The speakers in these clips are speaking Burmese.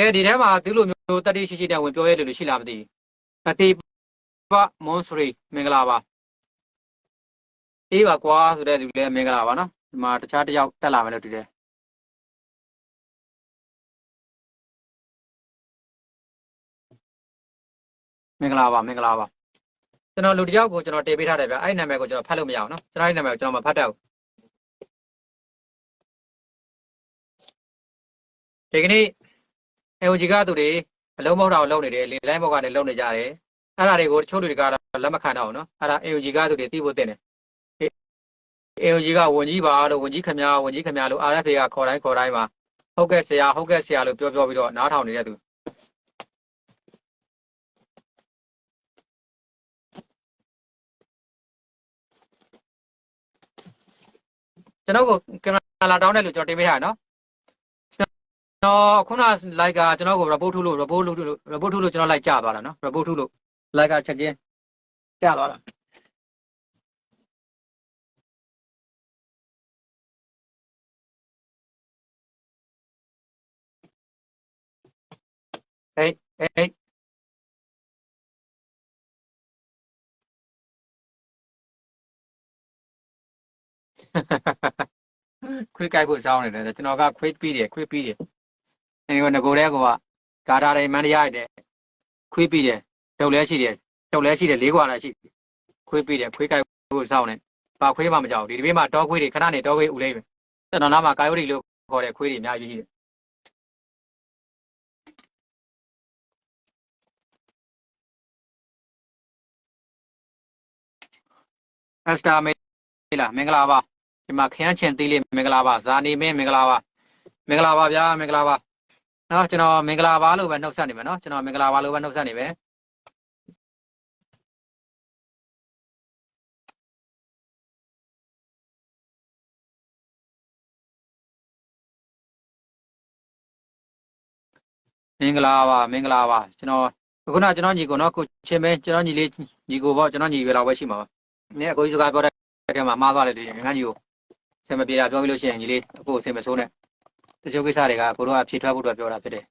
ကဲဒီထဲမှာသူလိုမျိုးတတိရှိရှိတဲ့ဝင်ပြောရဲတယ်လို့ရှိလားမသိဘူးတတိပမွန်စရီမင်္ဂလာပါအေးပါကွာဆိုတဲ့သူလည်းမင်္ဂလာပါနော်ဒီမှာတခြားတစ်ယောက်တက်လာမယ်လို့တူတယ်မင်္ဂလာပါမင်္ဂလာပါကျွန်တော်လူတစ်ယောက်ကိုကျွန်တော်တင်ပေးထားတယ်ဗျအဲ့ဒီနာမည်ကိုကျွန်တော်ဖတ်လို့မရအောင်နော်ကျွန်တော်အဲ့ဒီနာမည်ကိုကျွန်တော်မဖတ်တတ်ဘူးဒီကနေ့ LG ကသူတွေအလုံးမဟုတ်တာကိုလုပ်နေတယ်လေလိုင်းဘောက်ကနေလုပ်နေကြတယ်အဲ့ဒါတွေကိုတချို့လူတွေကတော့လက်မခံတော့ဘူးနော်အဲ့ဒါ LG ကသူတွေသိဖို့တင်တယ် LG ကဝန်ကြီးပါလို့ဝန်ကြီးခမညာဝန်ကြီးခမညာလို့ RFA ကခေါ်တိုင်းခေါ်တိုင်းမှာဟုတ်ကဲ့ဆရာဟုတ်ကဲ့ဆရာလို့ပြောပြောပြီးတော့နားထောင်နေတဲ့သူကျွန်တော်ကိုကင်မရာလာတောင်းတယ်လို့ကျွန်တော်တင်ပေးထားရနော်ကျွန် တော်ခုန like ကကျွန်တော်ကို report ထုတ်လို့ report လုပ်လို့ report ထုတ်လို့ကျွန်တော် like ကျသွားတာနော် report ထုတ်လို့ like ကချက်ချင်းကျသွားတာဟေးဟေးခွေးကြိုက်ဖို့စောင်းနေတယ်ကျွန်တော်ကခွေးပြီးတယ်ခွေးပြီးတယ် အဲဒီကငကိုတဲ့ကောကဂါတာတွေမန်တရားရတယ်ခွေးပြီးတယ်တုတ်လဲရှိတယ်တုတ်လဲရှိတယ်လေးကွာလာရှိခွေးပြီးတယ်ခွေးကြိုက်ဖို့စောင်းနေပါခွေးမှမကြောက်ဒီဒီဘေးမှာတောခွေးတွေခဏနေတောခွေးဦးလေးပဲကျွန်တော်နားမှာကာယိုဒီလို့ခေါ်တဲ့ခွေးတွေအများကြီးရှိတယ်အစတာမေးလားမင်္ဂလာပါဒီမှာခရမ်းချင်သေးလေးမင်္ဂလာပါဇာနေမင်းမင်္ဂလာပါမင်္ဂလာပါဗျာမင်္ဂလာပါ နော်ကျွန်တော်မင်္ဂလာပါလို့ပဲနှုတ်ဆက်နေမယ်နော်ကျွန်တော်မင်္ဂလာပါလို့ပဲနှုတ်ဆက်နေမယ်မင်္ဂလာပါမင်္ဂလာပါကျွန်တော်ခုနကျွန်တော်ညီကိုနော်ကိုချင်းပဲကျွန်တော်ညီလေးညီကိုပေါ့ကျွန်တော်ညီပဲတော့ပဲရှိမှာပါနည်းအကိုကြီးစကားပြောတဲ့ကဲမှာမှားသွားတယ်ဒီငန်းကြီးကိုဆင်မပြေတာပြောပြီးလို့ရှိရင်ညီလေးအခုအဆင်မဆိုးနဲ့တ ချို့ကိစ္စတွေကကိုတို့ကဖြေထွက်ဖို့အတွက်ပြောတာဖြစ်တယ်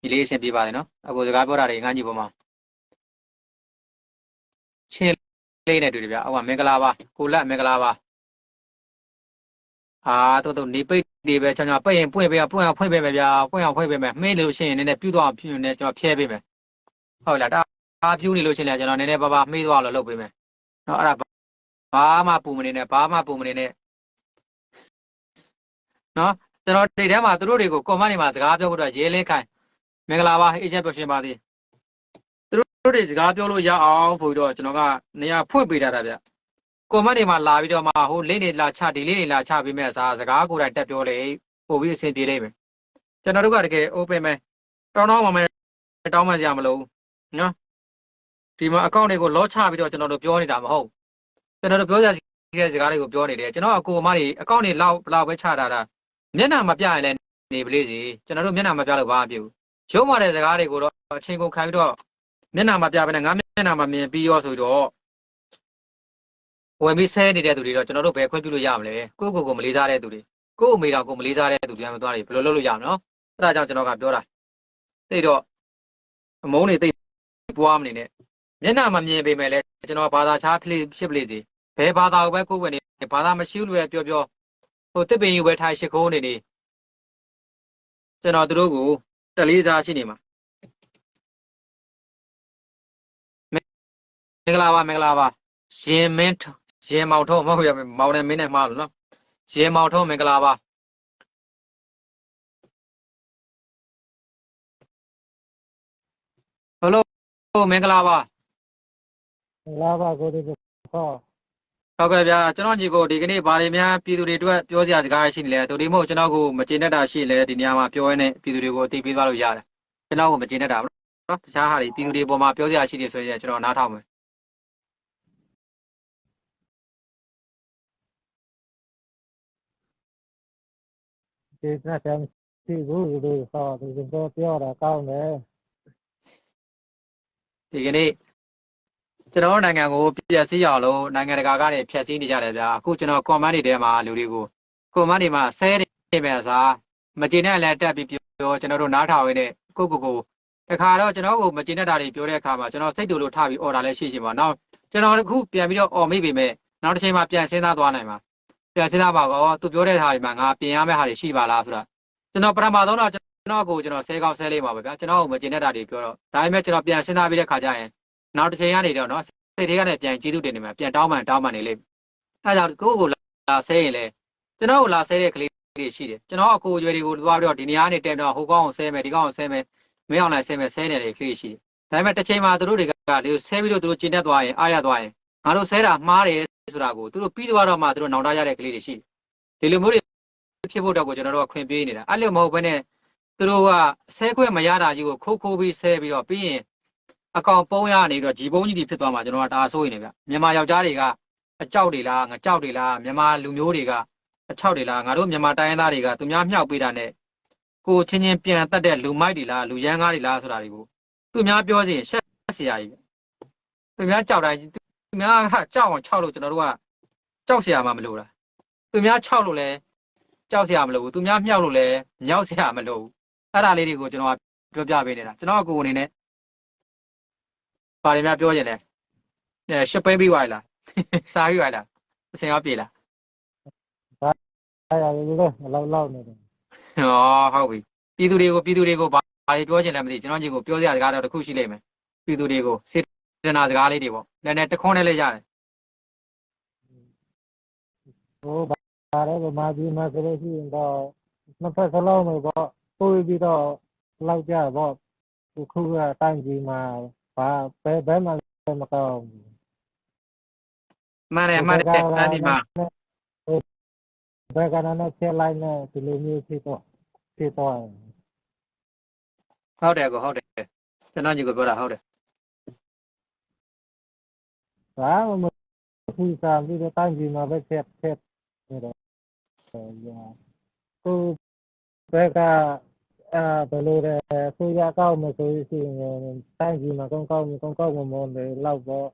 ညီလေးအဆင်ပြေပါတယ်နော်အခုစကားပြောတာတွေငန်းကြီးပေါ်မှာချင်းလေးနဲ့တူတယ်ဗျအောက်ကမင်္ဂလာပါကိုလက်မင်္ဂလာပါအာတို့တို့နေပိတ်တွေပဲချောင်းချောင်းပိတ်ရင်ပွင့်ပေးပွင့်အောင်ဖွင့်ပေးမယ်ဗျာပွင့်အောင်ဖွင့်ပေးမယ်မှင်းလို့ရှိရင်နည်းနည်းပြူသွားပြူနေကျွန်တော်ဖြဲပေးမယ်ဟုတ်လားတအားပြူနေလို့ရှိရင်လည်းကျွန်တော်နည်းနည်းပါးပါမှေးသွားလို့လုပ်ပေးမယ်နော်အဲ့ဒါဘာမှပူမနေနဲ့ဘာမှပူမနေနဲ့နော် ကျွန်တော်ဒီထဲမှာသူတို့တွေကိုကွန်မန့်တွေမှာစကားပြောဖို့အတွက်ရေးလင်းခိုင်မင်္ဂလာပါအေဂျင့်ပြောရှင်ပါသည်သူတို့တွေစကားပြောလို့ရအောင်ဆိုပြီးတော့ကျွန်တော်ကနေရာဖွင့်ပေးထားတာဗျကွန်မန့်တွေမှာလာပြီးတော့မှဟိုလိမ့်နေလာချဒီလေးတွေလာချပေးမဲ့အစားစကားကိုယ်တိုင်တက်ပြောလေပို့ပြီးအဆင်ပြေလိမ့်မယ်ကျွန်တော်တို့ကတကယ် open ပဲတောင်းတောင်းမှမတောင်းမှကြမလို့နော်ဒီမှာအကောင့်တွေကိုလောချပြီးတော့ကျွန်တော်တို့ပြောနေတာမဟုတ်ကျွန်တော်တို့ပြောကြတဲ့စကားတွေကိုပြောနေတယ်ကျွန်တော်အကိုအမတွေအကောင့်တွေလောက်လောက်ပဲချထားတာ မျက်နှာမပြရင်လည်းနေပလေးစီကျွန်တော်တို့မျက်နှာမပြလို့ဘာမှမဖြစ်ဘူးရုံးမာတဲ့စကားတွေကိုတော့အချိန်ကုန်ခံပြီးတော့မျက်နှာမပြဘဲနဲ့ငါမျက်နှာမမြင်ပြီးရောဆိုတော့ဝင်ပြီးဆဲနေတဲ့သူတွေတော့ကျွန်တော်တို့ဘယ်ခွင့်ပြုလို့ရမလဲကိုယ့်ကိုယ်ကိုမလေးစားတဲ့သူတွေကိုယ့်အမေတော်ကိုမလေးစားတဲ့သူတွေမှသွားတယ်ဘယ်လိုလုပ်လို့ရမလဲနော်အဲဒါကြောင့်ကျွန်တော်ကပြောတာသိတော့အမုန်းတွေသိပွားမနေနဲ့မျက်နှာမမြင်ပေမဲ့လည်းကျွန်တော်ဘာသာချားဖြစ်ဖြစ်ပလိစီဘယ်ဘာသာကိုပဲကိုယ်ဝင်နေဘာသာမရှိလို့လည်းပြောပြောဟို တစ်ပင်ယူပဲထိုင်ရှိခိုးနေနေကျွန်တော်တို့ကိုတလေးစားရှိနေမှာမင်္ဂလာပါမင်္ဂလာပါရင်မင်းရင်မောင်ထုံးမဟုတ်ရမောင်နဲ့မင်းနဲ့မှားလို့နော်ရင်မောင်ထုံးမင်္ဂလာပါဟယ်လိုမင်္ဂလာပါလာပါကိုဒီဟော ဟုတ်ကဲ့ဗျာကျွန်တော်ညီကိုဒီကနေ့ဗားတွေများပြည်သူတွေအတွက်ပြောစရာစကားရှိနေလဲသူဒီမို့ကျွန်တော်ကိုမကျေနပ်တာရှိလဲဒီနေရာမှာပြောရင်းနဲ့ပြည်သူတွေကိုအသိပေးသွားလို့ရတယ်ကျွန်တော်ကိုမကျေနပ်တာနော်တခြားဟာတွေပြည်သူတွေပေါ်မှာပြောစရာရှိတယ်ဆိုရင်ကျွန်တော်နားထောင်မယ်ဒီကနေ့စီဘူးဒီဟောဒီတော့ပြောတာကောင်းတယ်ဒီကနေ့ ကျွန်တော်နိုင်ငံကိုပြည့်စည်အောင်လို့နိုင်ငံတကာကနေဖျက်ဆီးနေကြတယ်ဗျာအခုကျွန်တော် comment တွေထဲမှာလူတွေကို comment တွေမှာဆဲနေပဲအစားမကျေနပ်လည်းတက်ပြီးပြောကျွန်တော်တို့နားထောင်ရင်းနဲ့ကိုကိုကိုတခါတော့ကျွန်တော်ကိုမကျင်တတ်တာတွေပြောတဲ့အခါမှာကျွန်တော်စိတ်တူလို့ထပြီးអော်တာလည်းရှိရှင်ပါနောက်ကျွန်တော်အခုပြန်ပြီးတော့អော်မိပေမဲ့နောက်တစ်ချိန်မှာပြန်စဉ်းစားသွားနိုင်မှာပြန်စဉ်းစားပါကောသူပြောတဲ့ဟာတွေမှာငါပြင်ရမယ့်ဟာတွေရှိပါလားဆိုတာကျွန်တော်ပထမဆုံးတော့ကျွန်တော်ကိုကျွန်တော်ဆဲကောင်းဆဲလေးပါပဲဗျာကျွန်တော်ကိုမကျင်တတ်တာတွေပြောတော့ဒါပေမဲ့ကျွန်တော်ပြန်စဉ်းစားပြီးတဲ့ခါကျရင် နောက်တစ်ချိန်ကနေတော့နော်စိတ်တွေကလည်းပြန်ကျေးဇူးတင်နေမှာပြန်တောင်းပန်တောင်းပန်နေလိမ့်မယ်အဲဒါကြောင့်ကိုကိုလာဆဲရင်လေကျွန်တော်ကိုလာဆဲတဲ့ကလေးတွေရှိတယ်ကျွန်တော်အကိုအရွယ်တွေကိုသွားပြီးတော့ဒီနေရာကနေတက်တော့ဟိုကောင်းအောင်ဆဲမယ်ဒီကောင်းအောင်ဆဲမယ်မင်းအောင်လိုက်ဆဲမယ်ဆဲနေတယ်ကလေးရှိတယ်ဒါပေမဲ့တစ်ချိန်မှာသူတို့တွေကဒီဆဲပြီးတော့သူတို့ကျင်တတ်သွားရင်အားရသွားရင်ငါတို့ဆဲတာမှားတယ်ဆိုတာကိုသူတို့ပြီးသွားတော့မှသူတို့နောင်တရတဲ့ကလေးတွေရှိတယ်ဒီလိုမျိုးတွေဖြစ်ဖို့တော့ကိုကျွန်တော်တို့ကခွင့်ပေးနေတာအဲ့လိုမဟုတ်ဘဲနဲ့သူတို့ကဆဲခွင့်မရတာကြီးကိုခိုးခိုးပြီးဆဲပြီးတော့ပြီးရင် အကောင်ပုံးရနေတော့ဂျီပုံးကြီးတွေဖြစ်သွားမှာကျွန်တော်ကဒါဆိုရင်နေဗျမြန်မာယောက်ျားတွေကအကြောက်တွေလားငကြောက်တွေလားမြန်မာလူမျိုးတွေကအချောက်တွေလားငါတို့မြန်မာတိုင်းရင်းသားတွေကသူများမြောက်ပေးတာနဲ့ကိုချင်းချင်းပြန်တက်တဲ့လူမိုက်တွေလားလူရန်ကားတွေလားဆိုတာတွေကိုသူများပြောစီရင်ရှက်เสียကြီးသူများကြောက်တိုင်းသူများကကြောက်အောင်ခြောက်လို့ကျွန်တော်တို့ကကြောက်เสียမှမလို့လားသူများခြောက်လို့လဲကြောက်เสียမလို့ဘူးသူများမြောက်လို့လဲမြောက်เสียမလို့ဘူးအဲ့ဒါလေးတွေကိုကျွန်တော်ကပြောပြပေးနေတာကျွန်တော်ကကိုယ်အနေနဲ့ ပါတယ်များပြောရင်လဲအဲရှစ်ပိန်းပြီးသွားလားစားပြီးသွားလားအစင်ရောပြေလားအဲ့ဒါလေးလည်းလောက်လောက်နေတယ်ဟောဟုတ်ပြီပြည်သူတွေကိုပြည်သူတွေကိုဘာတွေပြောချင်လဲမသိကျွန်တော်ကြီးကိုပြောစရာစကားတော့တစ်ခုရှိလိမ့်မယ်ပြည်သူတွေကိုစေတနာစကားလေးတွေပေါ့နည်းနည်းတခွန်းနဲ့လည်းရတယ်ဟိုဘာလဲဗမာပြည်မှာဆိုလို့ရှိရင်တော့နှစ်ဖက်စလုံးပဲပေါ့ပို့ပြီးတော့လောက်ကြပေါ့ခုခုကတိုင်းပြည်မှာဘာဘယ်ဘယ်မှာမကောင်းဘူးမှ န်တယ်မှန်တယ်အဲ့ဒီမှာဘယ်ကနနဲ့ဆက်လိုက်နဲ့ဒီလိုမျိုးဖြစ်တော့ဖြစ်တော့ဟုတ်တယ်ကိုဟုတ်တယ်ကျွန်တော်ကြီးကိုပြောတာဟုတ်တယ်ဘာမှမ ထူးစားပြီးတော့တိုင်းပြည်မှာပဲဆက်ဆက်နေတော့ညာကိုဘက်ကအာဘယ်လိုလဲဆိုရကောက်မဆိုရှိရင်တိုင်းပြည်မှာကောင်းကောင်းကောင်းကောင်းမွန်တယ်လောက်ပေါ့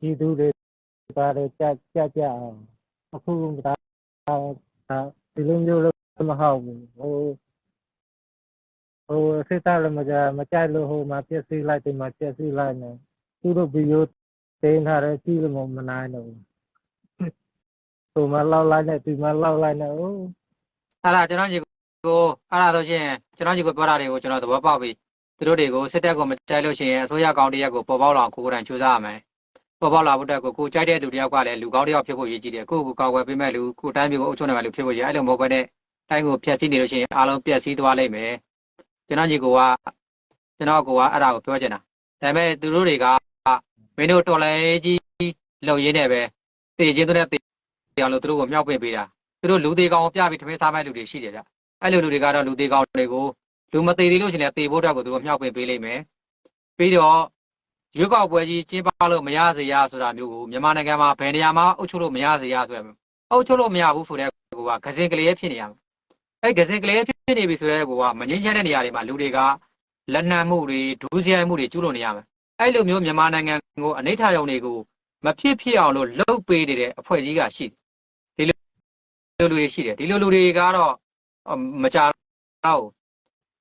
ဒီသူတွေပါတယ်ကြကြကြအောင်အခုဒါဒါဒီလိုမျိုးလို့မဟုတ်ဘူးဟိုဟိုစိတ်သားလည်းမကြမကြိုက်လို့ဟိုမှာပြည့်စည်လိုက်တယ်မှာပြည့်စည်လိုက်နေသူတို့ဗီဒီယိုတင်ထားတယ်ကြည့်လို့မနိုင်တော့ဘူးဟိုမှာလောက်လိုက်နေဒီမှာလောက်လိုက်နေဟိုအဲ့ဒါကျွန်တော်ကြီးကို အဲ့ဒါဆိုရှင်ကျွန်တော်ကြီးကိုပြောတာတွေကိုကျွန်တော်သဘောပေါက်ပြီသူတို့တွေကိုစစ်တပ်ကိုမကြိုက်လို့ရှိရင်အစိုးရကောင်တရက်ကိုပေါ်ပေါက်လာကိုကိုယ်တိုင်ကြိုးစားရမယ်ပေါ်ပေါက်လာဖို့တက်ကိုကိုကြိုက်တဲ့သူတယောက်ကလည်းလူကောင်းတယောက်ဖြစ်ဖို့ရည်ကြည်တယ်ကိုကိုကောက်ွယ်ပေးမဲ့လူကိုတိုင်းပြည်ကိုအုပ်ချုပ်နိုင်မဲ့လူဖြစ်ဖို့ရည်အဲ့လိုမဟုတ်ဘဲနဲ့တိုင်းကိုဖျက်ဆီးနေလို့ရှိရင်အားလုံးပျက်စီးသွားလိမ့်မယ်ကျွန်တော်ကြီးကကျွန်တော်ကအဲ့ဒါကိုပြောချင်တာဒါပေမဲ့သူတို့တွေကမင်းတို့တော်လဲကြီးလုံရင်းနဲ့ပဲတည်ချင်းသူနဲ့တည်အောင်လို့သူတို့ကိုမြောက်ပင့်ပေးတာသူတို့လူသေးကောင်ပြပြီးထမင်းစားမဲ့လူတွေရှိတယ်ဗျ အဲ့လိုလူတွေကတော့လူသေးကောင်တွေကိုလူမသေးသေးလို့ရှိရင်တည်ဖို့တော့ကိုသူတို့မြောက်ပင့်ပေးလိမ့်မယ်ပြီးတော့ရွေးကောက်ပွဲကြီးကျင်းပလို့မရစေရဆိုတာမျိုးကိုမြန်မာနိုင်ငံမှာဘယ်နေရာမှာအုပ်ချုပ်လို့မရစေရဆိုတာမျိုးအုပ်ချုပ်လို့မရဘူးဆိုတဲ့ကိုကဂစင်ကလေးဖြစ်နေရမှာအဲ့ဂစင်ကလေးဖြစ်နေပြီဆိုတဲ့ကိုကမငင်းချမ်းတဲ့နေရာတွေမှာလူတွေကလက်နံမှုတွေဒူးစရိုက်မှုတွေကျူးလွန်နေရမှာအဲ့လိုမျိုးမြန်မာနိုင်ငံကိုအနိဋ္ဌယုံတွေကိုမဖြစ်ဖြစ်အောင်လို့လှုပ်ပေးနေတဲ့အဖွဲ့ကြီးကရှိတယ်ဒီလိုလူတွေရှိတယ်ဒီလိုလူတွေကတော့ မကြတော့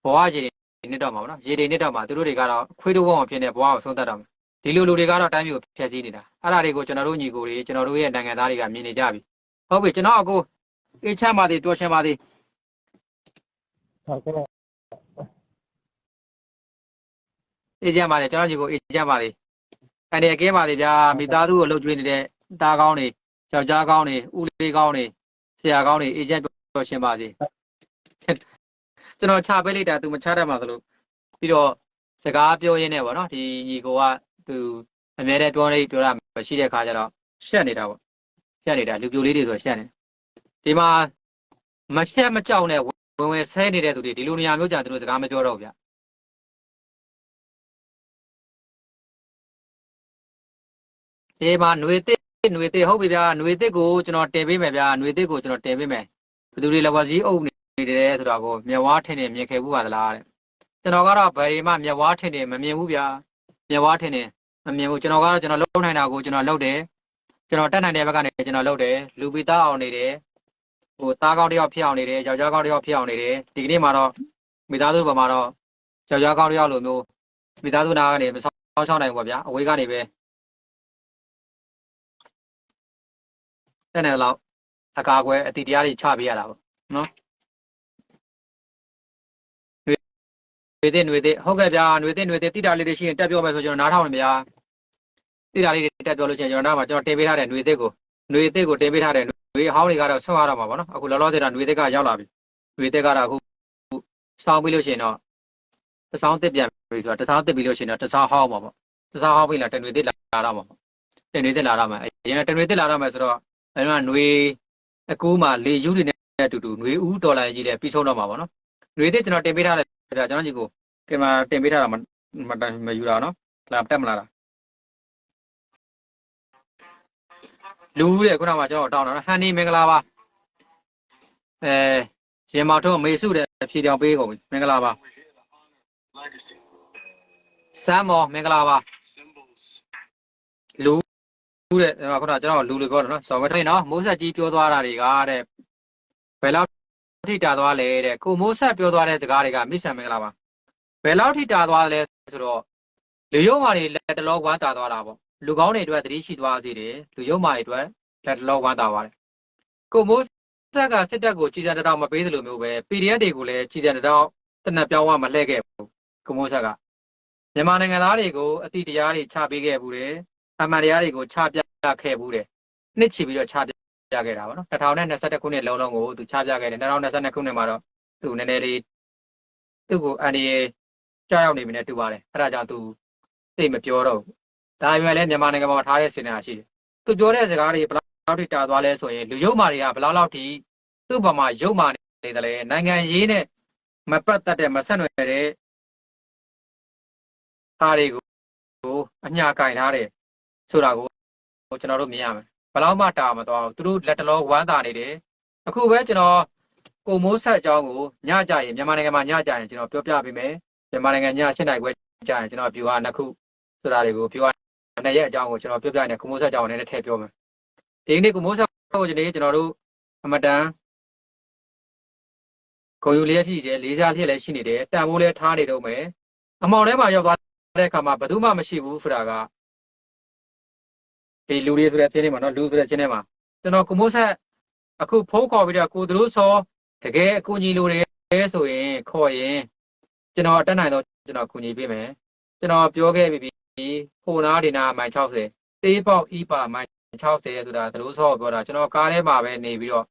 ဘဝရည်နေတော့မှာပေါ့နော်ရေတွေနေတော့မှာသူတို့တွေကတော့ခွေးတို့ဘဝဖြစ်နေဘဝကိုဆုံးသက်တော့မှာဒီလိုလူတွေကတော့တိုင်းပြည်ကိုဖျက်ဆီးနေတာအဲ့ဒါတွေကိုကျွန်တော်တို့ညီကိုတွေကျွန်တော်တို့ရဲ့နိုင်ငံသားတွေကမြင်နေကြပြီဟုတ်ပြီကျွန်တော်အကိုအေးချမ်းပါသေးတော်ရှင်ပါသေးဟုတ်ကဲ့အေးချမ်းပါသေးကျွန်တော်ညီကိုအေးချမ်းပါသေးအနေအကင်းပါသေးဗျာမိသားစုကိုလှုပ်ကြွေးနေတဲ့သားကောင်းတွေယောက်ျားကောင်းတွေဦးလေးကောင်းတွေဆရာကောင်းတွေအေးချမ်းတော်ရှင်ပါသေး ကျွန်တော်ချပေးလိုက်တာ तू မချတတ်မှာသလိုပြီးတော့စကားပြောရင်းနဲ့ပေါ့နော်ဒီညီကိုကသူအများနဲ့ပြောနေပြောတာမရှိတဲ့ခါကျတော့ရှက်နေတာပေါ့ရှက်နေတာလူပြိုလေးတွေဆိုရှက်နေဒီမှာမရှက်မကြောက်နဲ့ဝင်ဝင်ဆဲနေတဲ့သူတွေဒီလိုနေရာမျိုးကြာသူတို့စကားမပြောတော့ဘူးဗျဒီမှာຫນွေတစ်ຫນွေတစ်ဟုတ်ပြီဗျာຫນွေတစ်ကိုကျွန်တော်တင်ပေးမယ်ဗျာຫນွေတစ်ကိုကျွန်တော်တင်ပေးမယ်ဘယ်သူတွေလက်ဝါးစည်းအုပ်နေ တယ်ဆိုတော့ကိုမျက်ဝါးထင်နေမြင်ခဲ့ဘူးပါသလားတဲ့ကျွန်တော်ကတော့ဘယ်ဒီမှမျက်ဝါးထင်နေမမြင်ဘူးဗျာမျက်ဝါးထင်နေမမြင်ဘူးကျွန်တော်ကတော့ကျွန်တော်လုံနိုင်တာကိုကျွန်တော်လုပ်တယ်ကျွန်တော်တက်နိုင်တဲ့ဘက်ကနေကျွန်တော်လုပ်တယ်လူပိသားအောင်နေတယ်ဟိုသားကောင်းတယောက်ဖြစ်အောင်နေတယ်ယောက်ျားကောင်းတယောက်ဖြစ်အောင်နေတယ်ဒီကနေ့မှာတော့မိသားစုဘက်မှာတော့ယောက်ျားကောင်းတစ်ယောက်လိုမျိုးမိသားစုနာကနေမဆောင်ချောင်းနိုင်ဘူးပေါ့ဗျာအဝေးကနေပဲတဲ့နယ်လောက်အကာအကွယ်အတိတရားတွေချပေးရတာပေါ့နော်တဲ့ຫນွေတဲ့ဟုတ်ကဲ့ဗျာຫນွေတဲ့ຫນွေတဲ့တိတာလေးတွေရှိရင်တက်ပြောမယ်ဆိုကျွန်တော်နားထောင်နေဗျာတိတာလေးတွေတက်ပြောလို့ရှိရင်ကျွန်တော်နားမှာကျွန်တော်တင်ပေးထားတဲ့ຫນွေတဲ့ကိုຫນွေတဲ့ကိုတင်ပေးထားတဲ့ຫນွေအဟောင်းတွေကတော့ဆွတ်ရတော့မှာပေါ့နော်အခုလောလောဆယ်တော့ຫນွေတဲ့ကရောက်လာပြီຫນွေတဲ့ကတော့အခုစောင်းပြီးလို့ရှိရင်တော့တစောင်းတစ်ပြန်ပြီဆိုတော့တစောင်းတစ်ပြီးလို့ရှိရင်တော့တစောင်းဟောင်းမှာပေါ့တစောင်းဟောင်းပြီးလာတຫນွေတဲ့လာတော့မှာပေါ့တຫນွေတဲ့လာတော့မှာအရင်ကတຫນွေတဲ့လာတော့မှာဆိုတော့အဲတော့ຫນွေအကူမှာလေယူတွေနဲ့အတူတူຫນွေဦးဒေါ်လာကြီးလည်းပြီးဆုံးတော့မှာပေါ့နော်ຫນွေတဲ့ကျွန်တော်တင်ပေးထားတ ယ်ဗျာကျွန်တော်ညီကိုကင်မရာတင်ပေးထားတာမမတိုင်မယူတာနော်လာတက်မလာတာလူတဲ့ခုနကကျွန်တော်တောင်းတာနော်ဟန်နီမင်္ဂလာပါအဲရင်မောင်ထုံးမေစုတဲ့ဖြေတောင်ပေးကုန်ပြီမင်္ဂလာပါ legacy စမ်းမော်မင်္ဂလာပါ symbols လူတဲ့ခုနကကျွန်တော်လူတွေပြောတယ်နော်ဆော်ဝဲထိုင်နော်မိုးဆက်ကြီးပြောသွားတာတွေကတဲ့ဘယ်လောက် ထိတာသွားလဲတဲ့ကိုမိုးဆက်ပြောသွားတဲ့စကားတွေကမိဆန်မင်္ဂလာပါဘယ်လောက်ထိတာသွားလဲဆိုတော့လူရုံမာတွေလက်တလောဝမ်းတာသွားတာပေါ့လူကောင်းတွေအတွက်သတိရှိသွားစေတယ်လူရုံမာတွေအတွက်လက်တလောဝမ်းတာသွားတယ်ကိုမိုးဆက်ကစစ်တပ်ကိုကြီးစံတောင်မပေးသလိုမျိုးပဲ PDF တွေကိုလည်းကြီးစံတောင်တနက်ပြောင်းဝမလှည့်ခဲ့ဘူးကိုမိုးဆက်ကမြန်မာနိုင်ငံသားတွေကိုအတိတရားတွေချပေးခဲ့ဘူးတယ်အမှန်တရားတွေကိုချပြခဲ့ဘူးတယ်နှစ်ချီပြီးတော့ချပြ ခဲ့တာပေါ့နော်2021ခုနှစ်လုံးလုံးကိုသူချပြခဲ့တယ်2022ခုနှစ်မှာတော့သူနည်းနည်းလေးသူ့ကိုအန်ဒီယေကြောက်ရောက်နေပြီနဲ့တူပါတယ်အဲ့ဒါကြောင့်သူသိမပြောတော့ဘူးဒါပေမဲ့လည်းမြန်မာနိုင်ငံမှာထားတဲ့စေနာရှိတယ်သူပြောတဲ့စကားတွေဘယ်လောက်ထိတာသွားလဲဆိုရင်လူယုံမာတွေကဘယ်လောက်လောက်ထိသူ့ဘက်မှာယုံမာနေတယ်လဲနိုင်ငံရေးနဲ့မပတ်သက်တဲ့မဆက်နွယ်တဲ့အားတွေကိုအညာကင်ထားတယ်ဆိုတာကိုကျွန်တော်တို့မြင်ရမယ် ဘယ်လောက်မှတာမသွားဘူးသူတို့လက်တလောဝမ်းသာနေတယ်အခုပဲကျွန်တော်ကိုမိုးဆက်အကြောင်းကိုညကြရင်မြန်မာနိုင်ငံမှာညကြရင်ကျွန်တော်ပြောပြပေးမယ်မြန်မာနိုင်ငံည7နိုင်ခွဲကြရင်ကျွန်တော်ပြူဟာနှစ်ခုဆိုတာတွေကိုပြူဟာနှစ်ရက်အကြောင်းကိုကျွန်တော်ပြောပြနေကိုမိုးဆက်အကြောင်းကိုလည်းထည့်ပြောမယ်ဒီနေ့ကိုမိုးဆက်ကိုဒီနေ့ကျွန်တော်တို့အမတန်ကိုယူလျက်ရှိတယ်လေးစားလျက်လည်းရှိနေတယ်တန်ဖိုးလည်းထားနေတော့မယ်အမောင်ထဲမှာရောက်သွားတဲ့အခါမှာဘယ်သူမှမရှိဘူးဆိုတာက ဒီလူတွေဆိုတဲ့ချင်းတွေမှာနော်လူဆိုတဲ့ချင်းတွေမှာကျွန်တော်ကိုမိုးဆက်အခုဖုန်းခေါ်ပြီးတော့ကိုသူတို့စောတကယ်အကူအညီလိုတယ်ဆိုရင်ခေါ်ရင်ကျွန်တော်အတက်နိုင်တော့ကျွန်တော်ကူညီပေးမယ်ကျွန်တော်ပြောခဲ့ပြီးပြီဟိုနာဒီနာမိုင်60တေးပေါက်ဤပါမိုင်60ဆိုတာသူတို့စောပြောတာကျွန်တော်ကားထဲမှာပဲနေပြီးတော့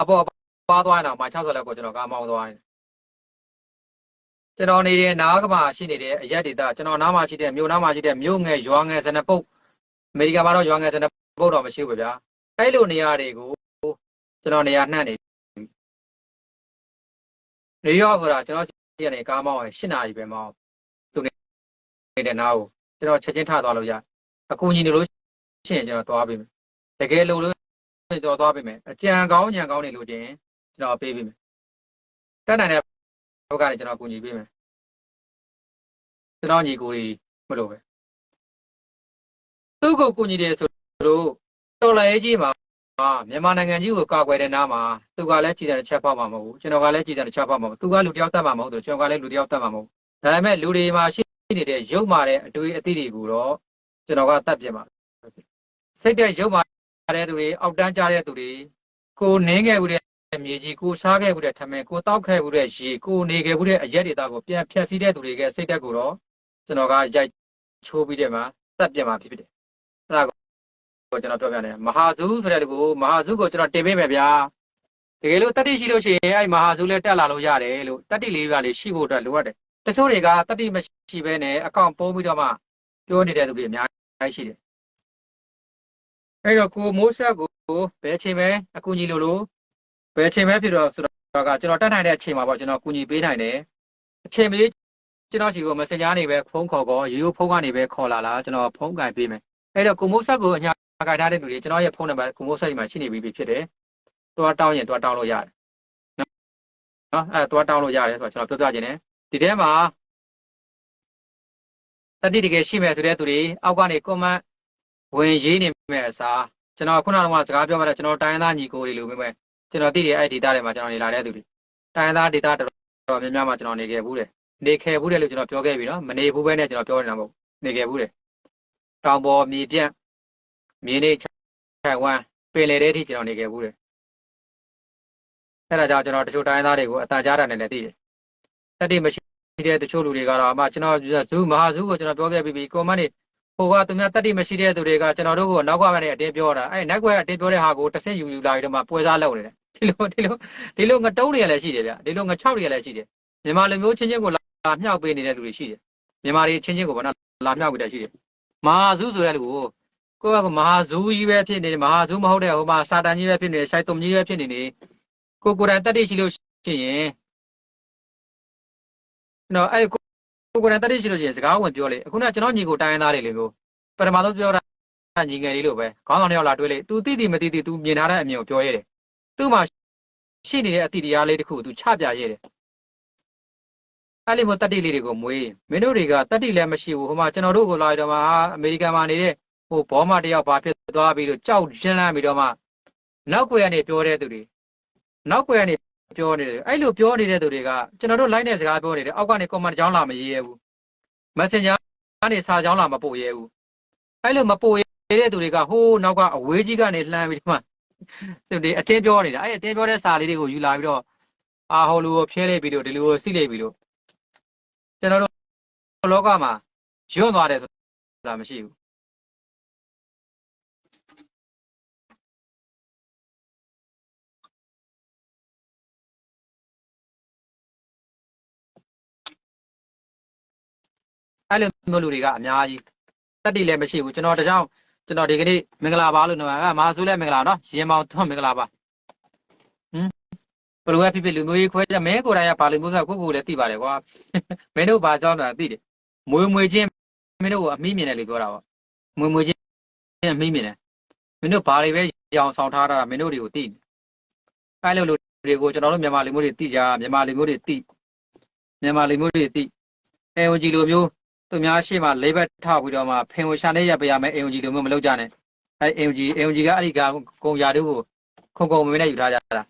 အပေါ်ပါသွားတာမိုင်60လောက်ကိုကျွန်တော်ကားမောင်းသွားတယ်ကျွန်တော်နေတဲ့နားကမှာရှိနေတဲ့အရက်ဒေတာကျွန်တော်နားမှာရှိတဲ့မြို့နားမှာရှိတဲ့မြို့ငယ်ရွာငယ်စနပုတ် အမေရိကန်မှာတော့ရွာငယ်စနပုတ်တော့မရှိဘူးဗျာအဲ့လိုနေရာတွေကိုကျွန်တော်နေရာနှံ့နေနယူးယောက်ဆိုတာကျွန်တော်စီကနေကားမောင်းရင်၈နာရီပဲမောင်းသူနေတဲ့နားကိုကျွန်တော်ချက်ချင်းထသွားလို့ရအကူကြီးနေလို့ရှိရင်ကျွန်တော်သွားပေးမယ်တကယ်လို့လို့ကျွန်တော်သွားပေးမယ်အကြံကောင်းညံကောင်းနေလို့ချင်းကျွန်တော်ပေးပေးမယ်တက်နိုင်တဲ့ဘက်ကနေကျွန်တော်ကူညီပေးမယ်ကျွန်တော်ညီကိုကြီးမလို့ပဲ သူ့ကိုကူညီတယ်ဆိုတော့တော်လည်းကြီးမှာမြန်မာနိုင်ငံကြီးကိုကာကွယ်တဲ့နားမှာသူကလည်းကြည်တယ်တစ်ချက်ဖောက်မှာမဟုတ်ဘူးကျွန်တော်ကလည်းကြည်တယ်တစ်ချက်ဖောက်မှာမဟုတ်သူကလူတယောက်တတ်မှာမဟုတ်ဘူးကျွန်တော်ကလည်းလူတယောက်တတ်မှာမဟုတ်ဒါပေမဲ့လူတွေမှာရှိနေတဲ့ရုပ်မာတဲ့အတွေ့အသည့်တွေကိုတော့ကျွန်တော်ကတတ်ပြမှာစိတ်တဲ့ရုပ်မာတဲ့သူတွေအောက်တန်းကြတဲ့သူတွေကိုနင်းခဲ့ဘူးတဲ့မြေကြီးကိုစားခဲ့ဘူးတဲ့ထမင်းကိုတောက်ခဲ့ဘူးတဲ့ရေကိုနေခဲ့ဘူးတဲ့အရက်တွေသားကိုပြန်ဖြတ်စည်းတဲ့သူတွေကစိတ်တက်ကိုတော့ကျွန်တော်ကရိုက်ချိုးပြီးတဲ့မှာတတ်ပြမှာဖြစ်ဖြစ်တယ်အဲ့ ဒါကိုကျွန်တော်ပြောပြတယ်မဟာဇုဆိုတဲ့လူကိုမဟာဇုကိုကျွန်တော်တင်ပေးမယ်ဗျာတကယ်လို့တတိရှိလို့ရှိရင်အဲ့မဟာဇုလည်းတက်လာလို့ရတယ်လို့တတိလေးပါလေရှိဖို့အတွက်လိုအပ်တယ်တချို့တွေကတတိမရှိဘဲနဲ့အကောင့်ပိုးပြီးတော့မှပြောနေတဲ့သူတွေအများကြီးရှိတယ်အဲ့တော့ကိုမိုးဆက်ကိုဘယ်ချိန်ပဲအကူကြီးလို့လို့ဘယ်ချိန်ပဲဖြစ်တော့ဆိုတော့ကကျွန်တော်တက်နိုင်တဲ့အချိန်မှာပေါ့ကျွန်တော်ကူညီပေးနိုင်တယ်အချိန်မေးကျွန်တော်ရှိကို Messenger နေပဲဖုန်းခေါ်ခေါ်ရိုးရိုးဖုန်းကနေပဲခေါ်လာလားကျွန်တော်ဖုန်းကင်ပေးမယ် အဲ့တော့ကိုမိုးဆက်ကိုအညာကင်ထားတဲ့လူတွေကျွန်တော်ရဲ့ဖုန်းနံပါတ်ကိုမိုးဆက်ဒီမှာရှိနေပြီဖြစ်တယ်သွားတောင်းရင်သွားတောင်းလို့ရတယ်နော်အဲသွားတောင်းလို့ရတယ်ဆိုတော့ကျွန်တော်ပြောပြခြင်းတယ်ဒီထဲမှာတတိတကယ်ရှိမယ်ဆိုတဲ့သူတွေအောက်ကနေ comment ဝင်ရေးနေမဲ့အစားကျွန်တော်ခုနကစကားပြောမှတော့ကျွန်တော်တိုင်းသားညီကိုတွေလိုပဲကျွန်တော်သိတယ်အဲ့ဒီ data တွေမှာကျွန်တော်နေလာတဲ့သူတွေတိုင်းသား data တော်တော်များများမှကျွန်တော်နေခဲ့ဘူးတယ်နေခဲ့ဘူးတယ်လို့ကျွန်တော်ပြောခဲ့ပြီနော်မနေဘူးပဲနဲ့ကျွန်တော်ပြောနေတာမဟုတ်နေခဲ့ဘူးတယ် တောင်ပေါ်မြေပြန့်မြေနေခြိုင်ဝမ်ပင်လယ်ထဲထိကျွန်တော်နေခဲ့ဘူးတယ်အဲ့ဒါကြောင့်ကျွန်တော်တချို့တိုင်းသားတွေကိုအတန်ကြားတာနဲ့လည်းသိတယ်တတိမရှိတဲ့တချို့လူတွေကတော့အမှကျွန်တော်ဇူးမဟာဇူးကိုကျွန်တော်ပြောခဲ့ပြီးပြီကွန်မန့်နေဟိုကသူများတတိမရှိတဲ့သူတွေကကျွန်တော်တို့ကိုနောက်ကကနေအတင်းပြောတာအဲ့နောက်ကွယ်အတင်းပြောတဲ့ဟာကိုတစ်ဆင့်ယူယူလာပြီးတော့မှပွဲစားလုပ်နေတယ်ဒီလိုဒီလိုဒီလိုငတုံးတွေကလည်းရှိတယ်ဗျဒီလိုငချောက်တွေကလည်းရှိတယ်မြန်မာလူမျိုးချင်းချင်းကိုလာမြောက်ပေးနေတဲ့လူတွေရှိတယ်မြန်မာတွေချင်းချင်းကိုဘာနာလာမြောက်ပေးတာရှိတယ် မဟာဇူးဆိုတဲ့လူကိုကိုယ့်ကမဟာဇူးကြီးပဲဖြစ်နေတယ်မဟာဇူးမဟုတ်တဲ့ဟိုမှာစာတန်ကြီးပဲဖြစ်နေတယ်ရှိုက်တုံကြီးပဲဖြစ်နေနေကိုကိုယ်တိုင်တတိရှိလို့ရှိရင်နော်အဲ့ကိုကိုယ်တိုင်တတိရှိလို့ရှိရင်စကားဝင်ပြောလေအခုနကကျွန်တော်ညီကိုတိုင်းရင်းသားတွေလေမျိုးပထမဆုံးပြောတာညီငယ်လေးလိုပဲခေါင်းဆောင်တစ်ယောက်လာတွေ့လေ तू သိသိမသိသိ तू မြင်ထားတဲ့အမြင်ကိုပြောရဲတယ်သူ့မှာရှိနေတဲ့အတိတရားလေးတစ်ခု तू ချပြရဲတယ် အဲ့လိုမျိုးတတိလေးတွေကိုမွေးမင်းတို့တွေကတတိလည်းမရှိဘူးဟိုမှာကျွန်တော်တို့ကိုလာတော့မှအမေရိကန်မှာနေတဲ့ဟိုဘောမတယောက်ဘာဖြစ်သွားပြီးတော့ကြောက်ရင်းလန်းပြီးတော့မှနောက်ွယ်ကနေပြောတဲ့သူတွေနောက်ွယ်ကနေပြောနေတယ်အဲ့လိုပြောနေတဲ့သူတွေကကျွန်တော်တို့ line နဲ့စကားပြောနေတယ်အောက်ကနေ comment ကြောင်းလာမရေးရဘူး messenger ကနေစာကြောင်းလာမပို့ရဲဘူးအဲ့လိုမပို့ရဲတဲ့သူတွေကဟိုးနောက်ကအဝေးကြီးကနေလှမ်းပြီးတော့မှသူတွေအတင်းပြောနေတာအဲ့အတင်းပြောတဲ့စာလေးတွေကိုယူလာပြီးတော့အာဟိုလူကိုဖျဲလိုက်ပြီးတော့ဒီလူကိုစိလိုက်ပြီးတော့ ကျွန်တော်တို့လောကမှာယွန့်သွားတယ်ဆိုတာမရှိဘူးအဲ့လိုမျိုးလူတွေကအများကြီးတက်တိလည်းမရှိဘူးကျွန်တော်တကြောင်ကျွန်တော်ဒီကနေ့မင်္ဂလာပါလို့နော်အဲမဟာဆိုးလည်းမင်္ဂလာနော်ရင်မောင်တော့မင်္ဂလာပါဟမ် ဘယ်လိုပဲဖြစ်ဖြစ်လူမျိုးရေးခွဲကြမဲကိုယ်တိုင်ကဘာလူမျိုးဆိုကိုကိုလည်းသိပါတယ်ကွာမင်းတို့ဘာကြောင်းတာသိတယ်မွေမွေချင်းမင်းတို့ကအမိမြင်တယ်လို့ပြောတာပေါ့မွေမွေချင်းအမိမြင်တယ်မင်းတို့ဘာတွေပဲရောင်ဆောင်ထားတာမင်းတို့တွေကိုသိတယ်အဲ့လိုလူတွေကိုကျွန်တော်တို့မြန်မာလူမျိုးတွေသိကြမြန်မာလူမျိုးတွေသိမြန်မာလူမျိုးတွေသိအဲဟိုကြီးလိုမျိုးသူများရှေ့မှာလေးဘက်ထောက်ပြီးတော့မှဖင်ကိုရှာနေရပြရမယ်အင်ဂျီလိုမျိုးမလုပ်ကြနဲ့အဲအင်ဂျီအင်ဂျီကအဲ့ဒီကကုံရာတို့ကိုခုံကုံမင်းနဲ့ယူထားကြတာ